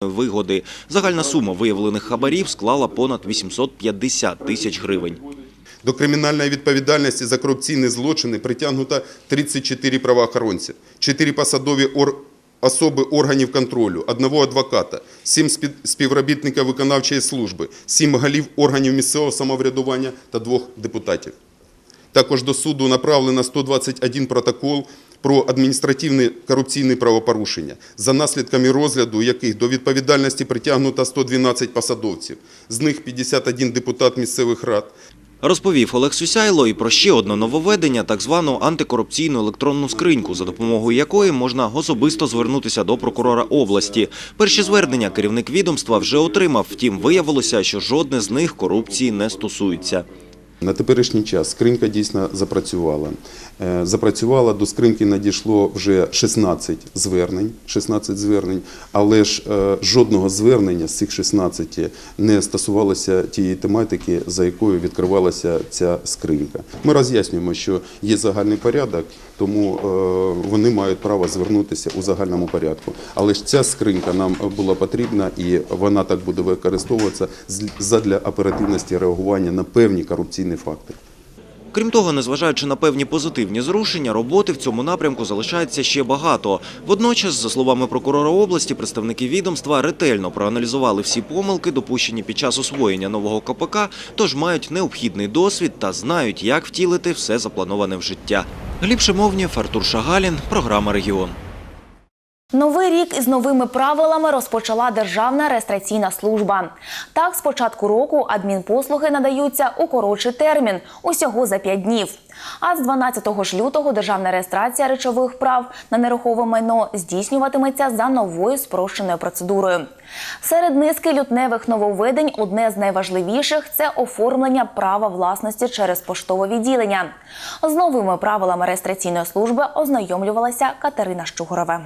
вигоди. Загальна сума виявлених хабарів склала понад 850 тисяч гривень. До кримінальної відповідальності за корупційні злочини притягнуто 34 правоохоронця, 4 посадові ор... особи органів контролю, одного адвоката, 7 спів- співробітників виконавчої служби, 7 голів органів місцевого самоврядування та двох депутатів. Також до суду направлено 121 протокол про адміністративні корупційні правопорушення, за наслідками розгляду яких до відповідальності притягнуто 112 посадовців, з них 51 депутат місцевих рад, Розповів Олег Сюсяйло і про ще одне нововведення – так звану антикорупційну електронну скриньку, за допомогою якої можна особисто звернутися до прокурора області. Перші звернення керівник відомства вже отримав, втім виявилося, що жодне з них корупції не стосується. На теперішній час скринька дійсно запрацювала. Е, Запрацювала, до скриньки надійшло вже 16 звернень, 16 звернень, але ж е, жодного звернення з цих 16 не стосувалося тієї тематики, за якою відкривалася ця скринька. Ми роз'яснюємо, що є загальний порядок, тому е, вони мають право звернутися у загальному порядку. Але ж ця скринька нам була потрібна і вона так буде використовуватися задля оперативності реагування на певні корупційні факти. Крім того, незважаючи на певні позитивні зрушення, роботи в цьому напрямку залишається ще багато. Водночас, за словами прокурора області, представники відомства ретельно проаналізували всі помилки, допущені під час освоєння нового КПК, тож мають необхідний досвід та знають, як втілити все заплановане в життя. Гліб Шимовнєв, Артур Шагалін, програма «Регіон». Новий рік із новими правилами розпочала Державна реєстраційна служба. Так, з початку року адмінпослуги надаються у коротший термін усього за 5 днів. А з 12 ж лютого державна реєстрація речових прав на нерухоме майно здійснюватиметься за новою спрощеною процедурою. Серед низки лютневих нововведень одне з найважливіших це оформлення права власності через поштове відділення. З новими правилами реєстраційної служби ознайомлювалася Катерина Щугорова.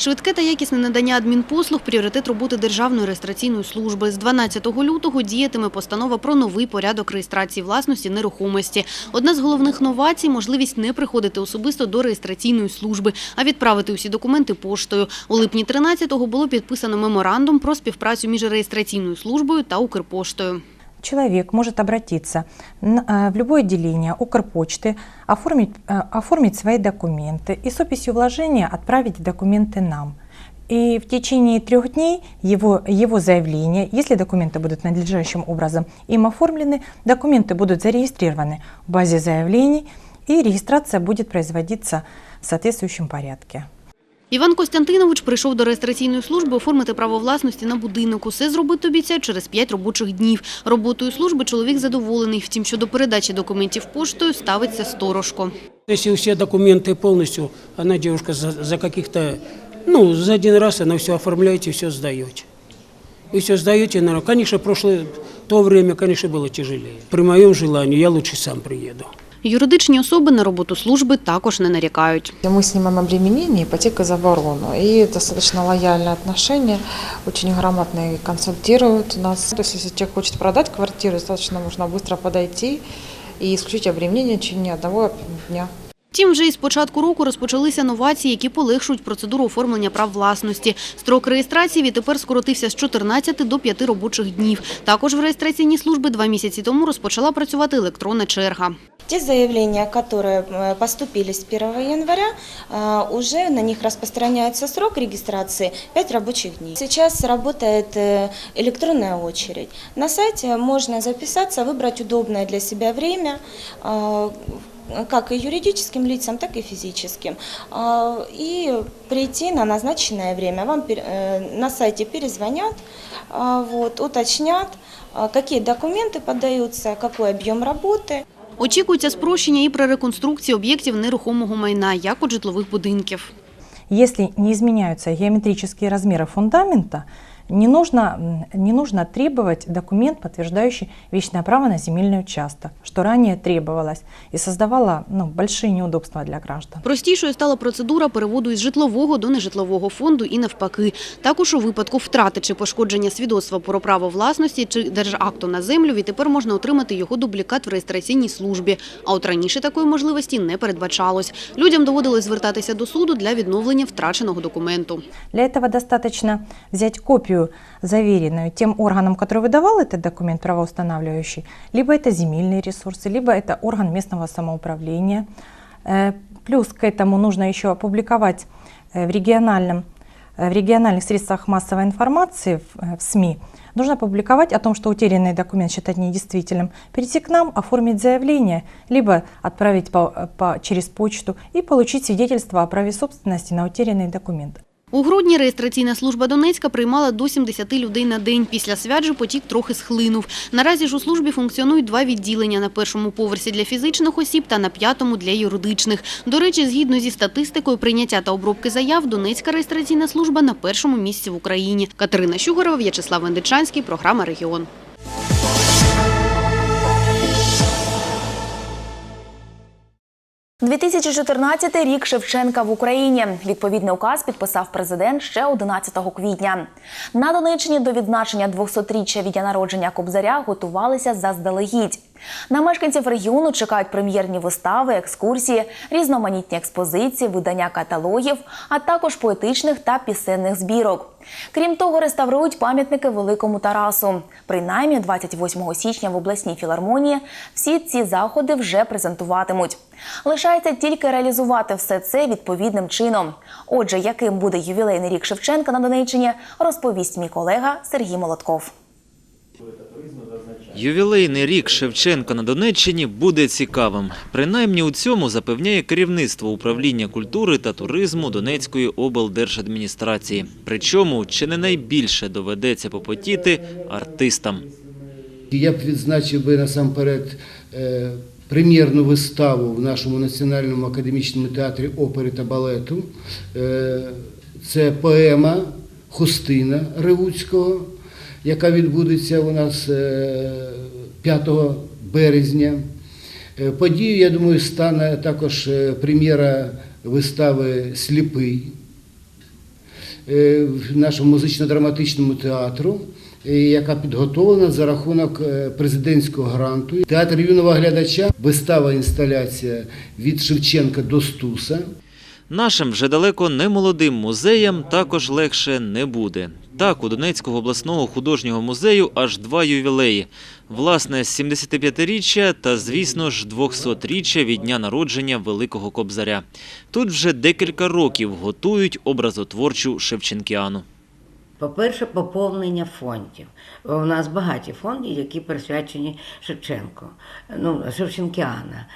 Швидке та якісне надання адмінпослуг – пріоритет роботи Державної реєстраційної служби. З 12 лютого діятиме постанова про новий порядок реєстрації власності нерухомості. Одна з головних новацій – можливість не приходити особисто до реєстраційної служби, а відправити усі документи поштою. У липні 13-го було підписано меморандум про співпрацю між реєстраційною службою та Укрпоштою. Человек может обратиться э, в любое отделение Укрпочты, оформить, э, оформить свои документы и с описью вложения отправить документы нам. И в течение трех дней его, его заявление, если документы будут надлежащим образом им оформлены, документы будут зарегистрированы в базе заявлений, и регистрация будет производиться в соответствующем порядке. Іван Костянтинович прийшов до реєстраційної служби оформити право власності на будинок. Усе зробити обіцяють через 5 робочих днів. Роботою служби чоловік задоволений. Втім, щодо передачі документів поштою ставиться сторожко. Если все документы полностью, она девушка за, за каких-то, ну, за один раз она все оформляете, все сдаете. И все сдаете, наверное, конечно, прошлое, то время, конечно, было тяжелее. При моем желании я лучше сам приеду. Юридичні особи на роботу служби також не нарікають. Мы снимаем обременение, ипотека за оборону. И достаточно лояльное отношение, очень грамотно и консультируют нас. То есть, если человек хочет продать квартиру, достаточно нужно быстро подойти и исключить обременение в течение одного дня. Втім, вже із початку року розпочалися новації, які полегшують процедуру оформлення прав власності. Строк реєстрації відтепер скоротився з 14 до 5 робочих днів. Також в реєстраційній службі два місяці тому розпочала працювати електронна черга. Те заявления, которые э, поступили с 1 января, э, уже на них распространяется срок регистрации 5 рабочих дней. Сейчас работает э, электронная очередь. На сайте можно записаться, выбрать удобное для себя время, как и юридическим лицам, так и физическим, и прийти на назначенное время. Вам на сайте перезвонят, вот, уточнят, какие документы подаются, какой объем работы. Очікується спрощення і при реконструкції об'єктів нерухомого майна, як от житлових будинків. Якщо не изменяются геометричні розміри фундамента, не нужно, не нужно требовать документ, подтверждающий вечное право на земельный участок, что ранее требовалось и создавало ну, большие неудобства для граждан. Простішою стала процедура переводу із житлового до нежитлового фонду і навпаки. Також у випадку втрати чи пошкодження свідоцтва про право власності чи держакту на землю відтепер можна отримати його дублікат в реєстраційній службі. А от раніше такої можливості не передбачалось. Людям доводилось звертатися до суду для відновлення втраченого документу. Для этого достаточно взять копию, заверенную тем органом, который выдавал этот документ правоустанавливающий, либо это земельные ресурсы, либо это орган местного самоуправления. Э, Плюс к этому нужно еще опубликовать э, в, региональном, э, в региональных средствах массовой информации, в, в СМИ, нужно опубликовать о том, что утерянный документ считать недействительным, прийти к нам, оформить заявление, либо отправить по, по- через почту и получить свидетельство о праве собственности на утерянный документ. У грудні реєстраційна служба Донецька приймала до 70 людей на день. Після свят же потік трохи схлинув. Наразі ж у службі функціонують два відділення – на першому поверсі для фізичних осіб та на п'ятому для юридичних. До речі, згідно зі статистикою прийняття та обробки заяв, Донецька реєстраційна служба на першому місці в Україні. Катерина Щугорова, В'ячеслав Вендичанський, програма «Регіон». 2014 рік Шевченка в Україні. Відповідний указ підписав президент ще 11 квітня. На Донеччині до відзначення 200-річчя від дня народження Кобзаря готувалися заздалегідь. На мешканців регіону чекають прем'єрні вистави, екскурсії, різноманітні експозиції, видання каталогів, а також поетичних та пісенних збірок. Крім того, реставрують пам'ятники Великому Тарасу. Принаймні, 28 січня в обласній філармонії всі ці заходи вже презентуватимуть. Лишається тільки реалізувати все це відповідним чином. Отже, яким буде ювілейний рік Шевченка на Донеччині, розповість мій колега Сергій Молотков. Ювілейний рік Шевченка на Донеччині буде цікавим. Принаймні у цьому запевняє керівництво управління культури та туризму Донецької облдержадміністрації. Причому чи не найбільше доведеться попотіти артистам. Я б відзначив би насамперед е, прем'єрну виставу в нашому національному академічному театрі опери та балету. Е, Це поема Хустина Ревуцького, яка відбудеться у нас е, 5 березня. Е, Подією, я думаю, стане також е, прем'єра вистави Сліпий е, в нашому музично-драматичному театру, е, яка підготовлена за рахунок е, президентського гранту. Театр юного глядача, вистава інсталяція від Шевченка до Стуса. Нашим вже далеко не молодим музеям також легше не буде. Так, у Донецького обласного художнього музею аж два ювілеї. Власне, 75-річчя та, звісно ж, 200-річчя від дня народження Великого Кобзаря. Тут вже декілька років готують образотворчу Шевченкіану. По-перше, поповнення фондів. У нас багаті фонди, які присвячені Шевченку, ну, Шевченкіана.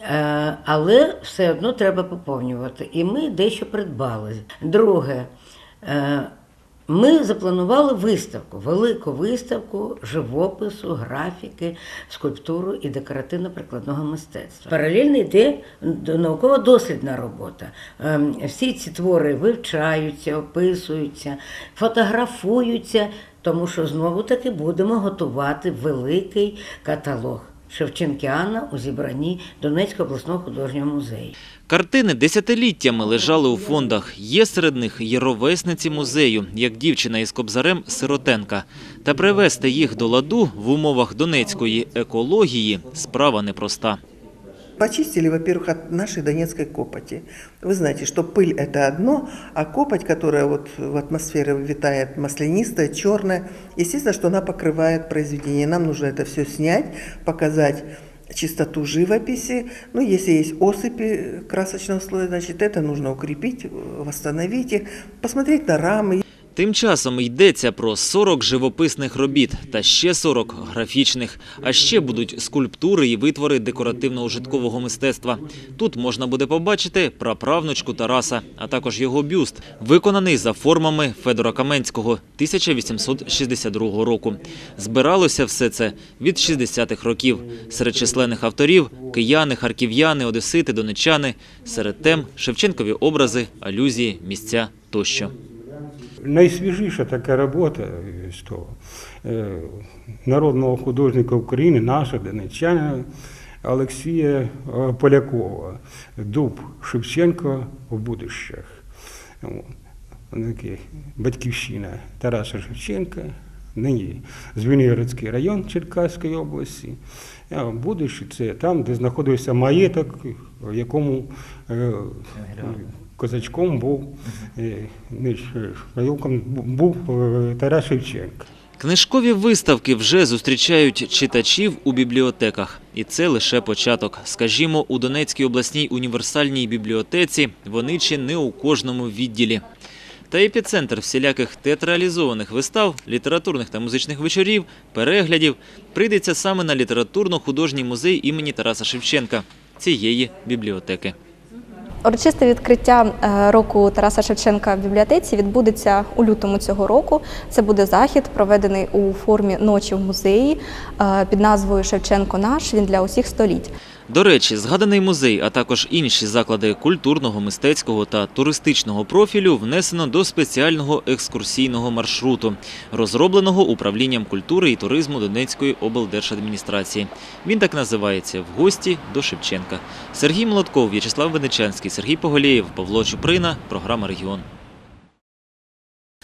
Е, Але все одно треба поповнювати. І ми дещо придбали. Друге, е, ми запланували виставку, велику виставку живопису, графіки, скульптуру і декоративно-прикладного мистецтва. Паралельно йде науково-дослідна робота. Ем, Всі ці твори вивчаються, описуються, фотографуються, тому що знову таки будемо готувати великий каталог Шевченкіана у зібранні Донецького обласного художнього музею. Картини десятиліттями лежали у фондах. Є серед них і ровесниці музею, як дівчина із кобзарем Сиротенка. Та привести їх до ладу в умовах донецької екології – справа непроста. Почистили, во-первых, от нашей донецкой копоти. Вы знаете, что пыль – это одно, а копоть, которая вот в атмосфере витает маслянистая, черная, естественно, что она покрывает произведение. Нам нужно это все снять, показать чистоту живописи. Ну, если есть осыпи красочного слоя, значит, это нужно укрепить, восстановить их, посмотреть на рамы. Тим часом йдеться про 40 живописних робіт та ще 40 графічних. А ще будуть скульптури і витвори декоративно-ужиткового мистецтва. Тут можна буде побачити праправнучку Тараса, а також його бюст, виконаний за формами Федора Каменського 1862 року. Збиралося все це від 60-х років. Серед численних авторів – кияни, харків'яни, одесити, донечани. Серед тем – Шевченкові образи, алюзії, місця тощо. Найсвіжіша така робота з того е, народного художника України, нашого донеччанина Олексія е, Полякова Дуб Шевченко в будущах. Батьківщина Тараса Шевченка, нині Звенигородський район Черкаської області. А будуще це там, де знаходився маєток, в якому е, козачком був, не е, був е, Тарас Шевченко. Книжкові виставки вже зустрічають читачів у бібліотеках. І це лише початок. Скажімо, у Донецькій обласній універсальній бібліотеці вони чи не у кожному відділі. Та епіцентр всіляких театралізованих вистав, літературних та музичних вечорів, переглядів прийдеться саме на літературно-художній музей імені Тараса Шевченка цієї бібліотеки. Урочисте відкриття е, року Тараса Шевченка в бібліотеці відбудеться у лютому цього року. Це буде захід, проведений у формі ночі в музеї е, під назвою Шевченко наш. Він для усіх століть. До речі, згаданий музей, а також інші заклади культурного, мистецького та туристичного профілю внесено до спеціального екскурсійного маршруту, розробленого управлінням культури і туризму Донецької облдержадміністрації. Він так називається В гості до Шевченка. Сергій Молотков, В'ячеслав Венечанський, Сергій Поголєєв, Павло Чуприна. Програма Регіон.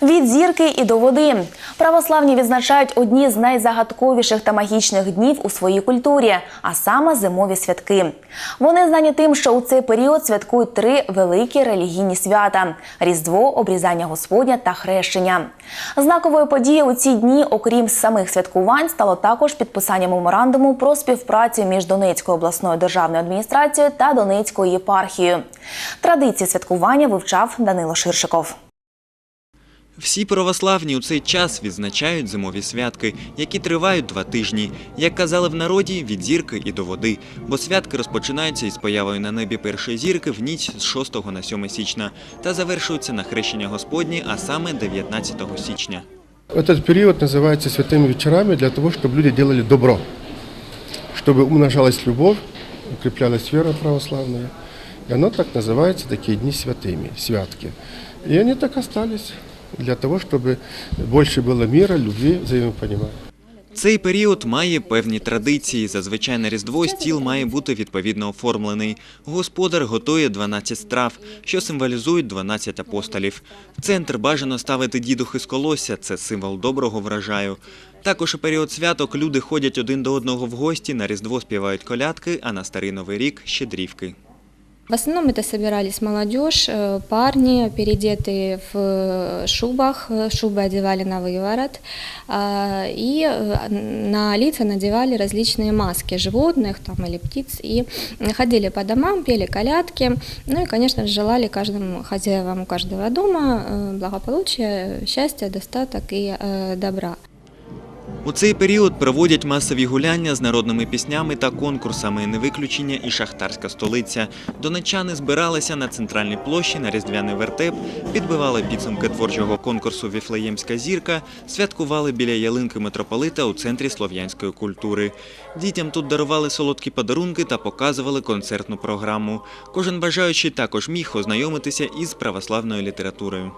Від зірки і до води православні відзначають одні з найзагадковіших та магічних днів у своїй культурі, а саме зимові святки. Вони знані тим, що у цей період святкують три великі релігійні свята: Різдво, обрізання Господня та хрещення. Знаковою подією у ці дні, окрім самих святкувань, стало також підписання меморандуму про співпрацю між Донецькою обласною державною адміністрацією та Донецькою єпархією. Традиції святкування вивчав Данило Ширшиков. Всі православні у цей час відзначають зимові святки, які тривають два тижні. Як казали в народі, від зірки і до води. Бо святки розпочинаються із появою на небі першої зірки в ніч з 6 на 7 січня та завершуються на хрещення Господні, а саме 19 січня. Этот период называется святыми вечерами для того, чтобы люди делали добро, чтобы умножалась любовь, укреплялась вера православная. И оно так называется, такие дни святыми, святки. И они так остались для того, чтобы больше было мира, любви, взаимопонимания. Цей період має певні традиції. Зазвичай на Різдво стіл має бути відповідно оформлений. Господар готує 12 страв, що символізують 12 апостолів. В центр бажано ставити дідухи з колосся – це символ доброго врожаю. Також у період святок люди ходять один до одного в гості, на Різдво співають колядки, а на Старий Новий рік – щедрівки. В основном это собирались молодежь, э, парни, переодетые в э, шубах, э, шубы одевали на выворот, а, и э, на лица надевали различные маски животных там, или птиц, и ходили по домам, пели колядки, ну и, конечно, же, желали каждому хозяевам у каждого дома э, благополучия, счастья, достаток и э, добра. У цей період проводять масові гуляння з народними піснями та конкурсами. Не виключення і шахтарська столиця. Донеччани збиралися на центральній площі на різдвяний вертеп, підбивали підсумки творчого конкурсу Віфлеємська зірка, святкували біля ялинки митрополита у центрі слов'янської культури. Дітям тут дарували солодкі подарунки та показували концертну програму. Кожен бажаючий також міг ознайомитися із православною літературою.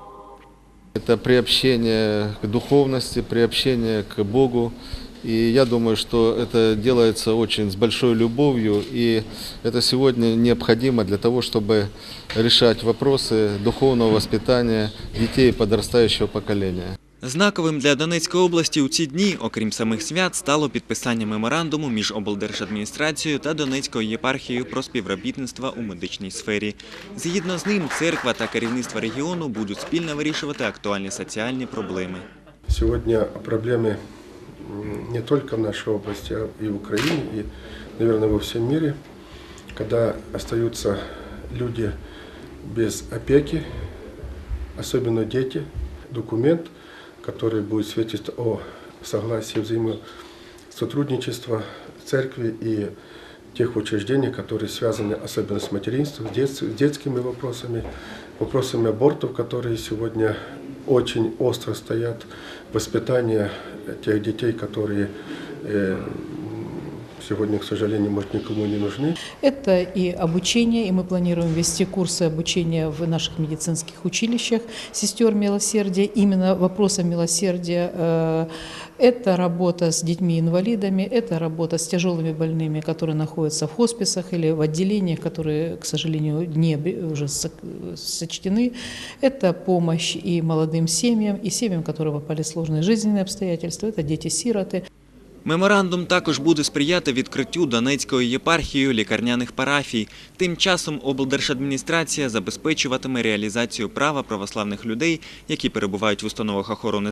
Это приобщение к духовности, приобщение к Богу. И я думаю, что это делается очень с большой любовью, и это сегодня необходимо для того, чтобы решать вопросы духовного воспитания детей подрастающего поколения. Знаковим для Донецької області у ці дні, окрім самих свят, стало підписання меморандуму між облдержадміністрацією та Донецькою єпархією про співробітництво у медичній сфері. Згідно з ним, церква та керівництво регіону будуть спільно вирішувати актуальні соціальні проблеми. Сегодня проблемы м, не только в нашей области, а и в Украине, и, наверное, во всем мире, когда остаются люди без опеки, особенно дети, документ, который будет свидетельствовать о согласии взаимосотрудничества церкви и тех учреждений, которые связаны особенно с материнством, с дет- с детскими вопросами, вопросами абортов, которые сегодня очень остро стоят, воспитание тех детей, которые э, сегодня, к сожалению, может, никому не нужны. Это и обучение, и мы планируем вести курсы обучения в наших медицинских училищах сестер милосердия. Именно вопросом милосердия э, это работа с детьми-инвалидами, это работа с тяжелыми больными, которые находятся в хосписах или в отделениях, которые, к сожалению, не уже сочтены. Это помощь и молодым семьям, и семьям, которые попали в сложные жизненные обстоятельства. Это дети-сироты. Меморандум також буде сприяти відкриттю Донецькою єпархією лікарняних парафій. Тим часом облдержадміністрація забезпечуватиме реалізацію права православних людей, які перебувають в установах охорони